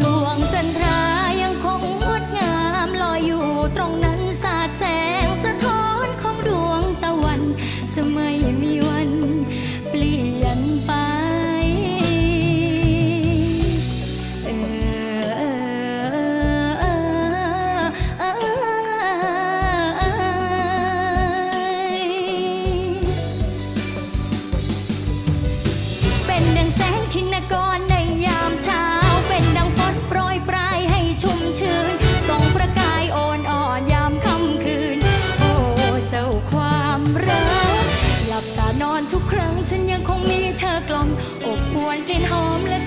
ดวงจันทรายังคงงดงามลอยอยู่ตรงนั้นสาแสงสะท้อนของดวงตะวันจะไม่ นอนทุกครั้ง ฉันยังคงมีเธอกล่อมอบอวนกลิ่นหอมและ